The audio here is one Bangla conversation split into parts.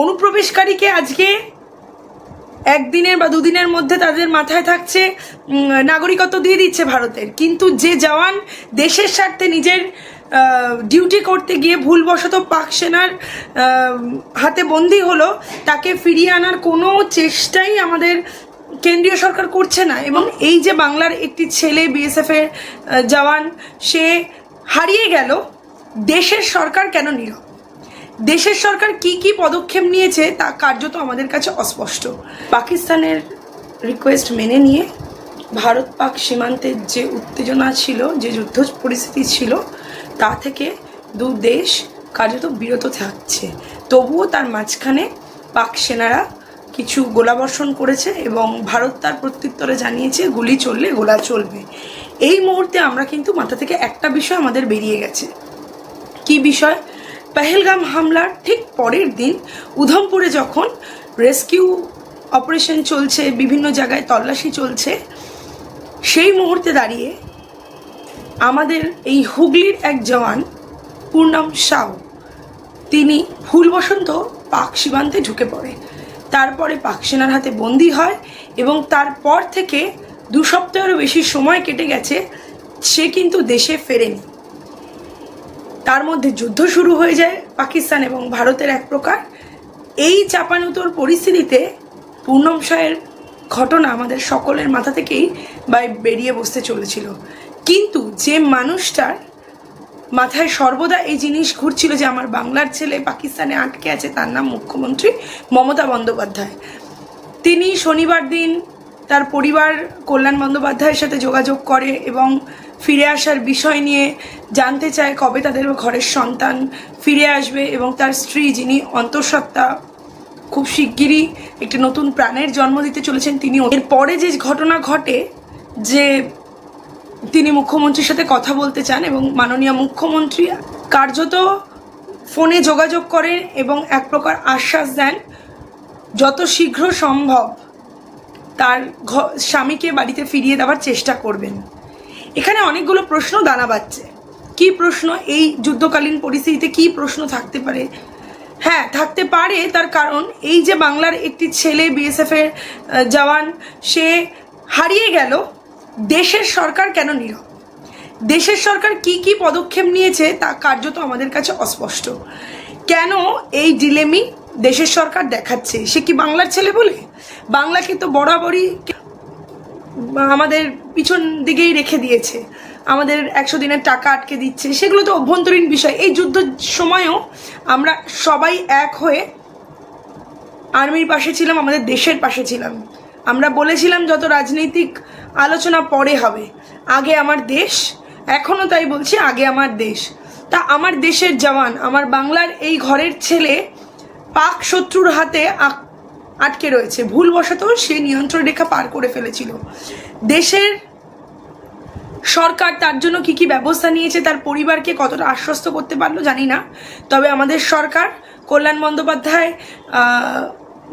অনুপ্রবেশকারীকে আজকে একদিনের বা দুদিনের মধ্যে তাদের মাথায় থাকছে নাগরিকত্ব দিয়ে দিচ্ছে ভারতের। কিন্তু যে জওয়ান দেশের স্বার্থে নিজের ডিউটি করতে গিয়ে ভুলবশত পাক সেনার হাতে বন্দি হলো, তাকে ফিরিয়ে আনার কোনো চেষ্টাই আমাদের কেন্দ্রীয় সরকার করছে না। এবং এই যে বাংলার একটি ছেলে বিএসএফ এর জওয়ান, সে হারিয়ে গেল, দেশের সরকার কেন নীরব দেশের সরকার কি কি পদক্ষেপ নিয়েছে তা কার্যত আমাদের কাছে অস্পষ্ট। পাকিস্তানের রিকোয়েস্ট মেনে নিয়ে ভারত পাক সীমান্তের যে উত্তেজনা ছিল, যে যুদ্ধ পরিস্থিতি ছিল, তা থেকে দু দেশ কার্যত বিরত থাকছে। তবুও তার মাঝখানে পাক সেনারা কিছু গোলাবর্ষণ করেছে এবং ভারত তার প্রত্যুত্তরে জানিয়েছে, গুলি চললে গোলা চলবে। এই মুহূর্তে আমরা কিন্তু মাথা থেকে একটা বিষয় আমাদের বেরিয়ে গেছে। কি বিষয়? পেহেলগাম হামলার ঠিক পরের দিন উধমপুরে যখন রেস্কিউ অপারেশন চলছে, বিভিন্ন জায়গায় তল্লাশি চলছে, সেই মুহূর্তে দাঁড়িয়ে আমাদের এই হুগলির এক জওয়ান পূর্ণম সাউ, তিনি ভুলবশত পাক সীমান্তে ঢুকে পড়ে। তারপরে পাক সেনার হাতে বন্দি হয় এবং তারপর থেকে দু সপ্তাহেরও বেশি সময় কেটে গেছে, সে কিন্তু দেশে ফেরেনি। তার মধ্যে যুদ্ধ শুরু হয়ে যায় পাকিস্তান এবং ভারতের এক প্রকার। এই চাপানুতোর পরিস্থিতিতে পূর্ণম সায়ের ঘটনা আমাদের সকলের মাথা থেকেই বেরিয়ে বসতে চলেছিল। কিন্তু যে মানুষটার মাথায় সর্বদা এই জিনিস ঘুরছিল যে আমার বাংলার ছেলে পাকিস্তানে আটকে আছে, তার নাম মুখ্যমন্ত্রী মমতা বন্দ্যোপাধ্যায়। তিনি শনিবার দিন তার পরিবার কল্যাণ বন্দ্যোপাধ্যায়ের সাথে যোগাযোগ করে এবং ফিরে আসার বিষয় নিয়ে জানতে চায় কবে তাদের ঘরের সন্তান ফিরে আসবে এবং তার স্ত্রী যিনি অন্তঃসত্ত্বা খুব শিগগিরই একটি নতুন প্রাণের জন্ম দিতে চলেছেন, তিনি এর পরে যে ঘটনা ঘটে, যে তিনি মুখ্যমন্ত্রীর সাথে কথা বলতে চান এবং মাননীয় মুখ্যমন্ত্রী কার্যত ফোনে যোগাযোগ করেন এবং এক প্রকার আশ্বাস দেন, যত শীঘ্র সম্ভব তার স্বামীকে বাড়িতে ফিরিয়ে দেওয়ার চেষ্টা করবেন। এখানে অনেকগুলো প্রশ্ন দানা বাচ্ছে কি প্রশ্ন? এই যুদ্ধকালীন পরিস্থিতিতে কি প্রশ্ন থাকতে পারে? হ্যাঁ থাকতে পারে তার কারণ এই যে বাংলার একটি ছেলে বিএসএফ এর জওয়ান, সে হারিয়ে গেল। দেশের সরকার কেন নীরব দেশের সরকার কি কি পদক্ষেপ নিয়েছে তা কার্যত আমাদের কাছে অস্পষ্ট। কেন এই ডিলেমি দেশের সরকার দেখাচ্ছে? সে কি বাংলার ছেলে বলে? বাংলাকে তো বরাবরই আমাদের পিছন দিকেই রেখে দিয়েছে। আমাদের একশো দিনের টাকা আটকে দিচ্ছে। সেগুলো তো অভ্যন্তরীণ বিষয়। এই যুদ্ধ সময়ও আমরা সবাই এক হয়ে আর্মির পাশে ছিলাম, আমাদের দেশের পাশে ছিলাম। আমরা বলেছিলাম যত রাজনৈতিক আলোচনা পরে হবে, আগে আমার দেশ, এখনও তাই বলছি আগে আমার দেশ। তা আমার দেশের জওয়ান, আমার বাংলার এই ঘরের ছেলে পাক শত্রুর হাতে আটকে রয়েছে। ভুলবশত সে নিয়ন্ত্রণ রেখা পার করে ফেলেছিল। দেশের সরকার তার জন্য কি কি ব্যবস্থা নিয়েছে, তার পরিবারকে কতটা আশ্বস্ত করতে পারল জানি না। তবে আমাদের সরকার কল্যাণ বন্দ্যোপাধ্যায়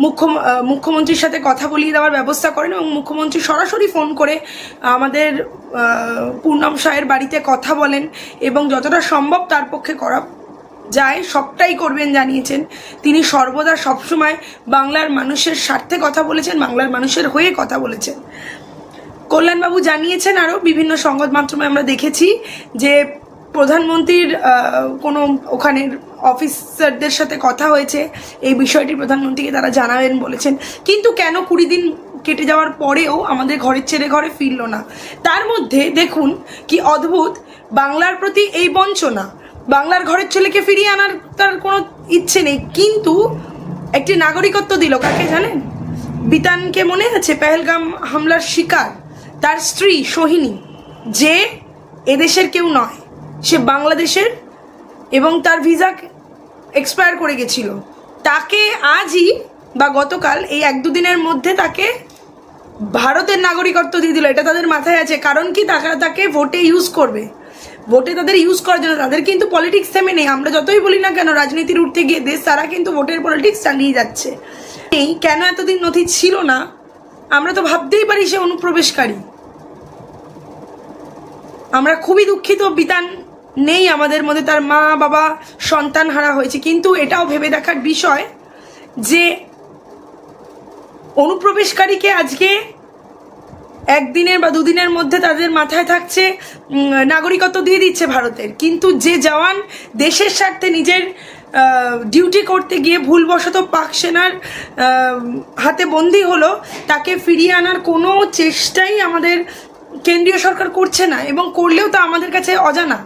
মুখ্য মুখ্যমন্ত্রীর সাথে কথা বলিয়ে দেওয়ার ব্যবস্থা করেন এবং মুখ্যমন্ত্রী সরাসরি ফোন করে আমাদের পূর্ণম সাহের বাড়িতে কথা বলেন এবং যতটা সম্ভব তার পক্ষে করা যায়, সবটাই করবেন জানিয়েছেন। তিনি সর্বদা সবসময় বাংলার মানুষের স্বার্থে কথা বলেছেন, বাংলার মানুষের হয়ে কথা বলেছেন। কল্যাণবাবু জানিয়েছেন আরও বিভিন্ন সংবাদ মাধ্যমে আমরা দেখেছি যে প্রধানমন্ত্রীর কোনো ওখানের অফিসারদের সাথে কথা হয়েছে। এই বিষয়টি প্রধানমন্ত্রীকে তারা জানাবেন বলেছেন। কিন্তু কেন কুড়ি দিন কেটে যাওয়ার পরেও আমাদের ঘরের ছেড়ে ঘরে ফিরল না? তার মধ্যে দেখুন কি অদ্ভুত, বাংলার প্রতি এই বঞ্চনা। বাংলার ঘরের ছেলেকে ফিরিয়ে আনার তার কোনো ইচ্ছে নেই। কিন্তু একটি নাগরিকত্ব দিল, কাকে জানেন? বিতানকে মনে আছে পেহেলগাম হামলার শিকার, তার স্ত্রী সোহিনী, যে এদেশের কেউ নয়। সে বাংলাদেশের এবং তার ভিসা এক্সপায়ার করে গেছিল। তাকে আজই বা গতকাল এই এক দুদিনের মধ্যে তাকে ভারতের নাগরিকত্ব দিয়ে দিল। এটা তাদের মাথায় আছে, কারণ কি তারা তাকে ভোটে ইউজ করবে। ভোটে তাদের ইউজ করার জন্য, তাদের কিন্তু পলিটিক্স থেমে নেই। আমরা যতই বলি না কেন, রাজনীতির উঠতে গিয়ে দেশ তারা কিন্তু ভোটের পলিটিক্স চালিয়ে যাচ্ছে। এই কেন এতদিন নথি ছিল না, আমরা তো ভাবতেই পারি সে অনুপ্রবেশকারী। আমরা খুবই দুঃখিত বিতান নেই আমাদের মধ্যে, তার মা, বাবা, সন্তান হারা হয়েছে। কিন্তু এটাও ভেবে দেখার বিষয় যে অনুপ্রবেশকারীকে আজকে একদিনের বা দুদিনের মধ্যে তাদের মাথায় থাকছে নাগরিকত্ব দিয়ে দিচ্ছে ভারতের। কিন্তু যে জওয়ান দেশের স্বার্থে নিজের ডিউটি করতে গিয়ে ভুলবশত পাক সেনার হাতে বন্দি হলো, তাকে ফিরিয়ে আনার কোনো চেষ্টাই আমাদের কেন্দ্রীয় সরকার করছে না এবং করলেও তা আমাদের কাছে অজানা।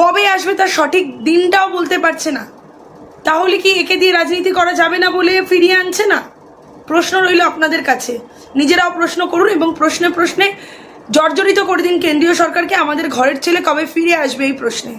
কবে আসবে তার সঠিক দিনটাও বলতে পারছে না। তাহলে কি একে দিয়ে রাজনীতি করা যাবে না বলে ফিরিয়ে আনছে না? প্রশ্ন রইল আপনাদের কাছে। নিজেরাও প্রশ্ন করুন এবং প্রশ্নে প্রশ্নে জর্জরিত করে দিন কেন্দ্রীয় সরকারকে। আমাদের ঘরের ছেলে কবে ফিরে আসবে এই প্রশ্নে?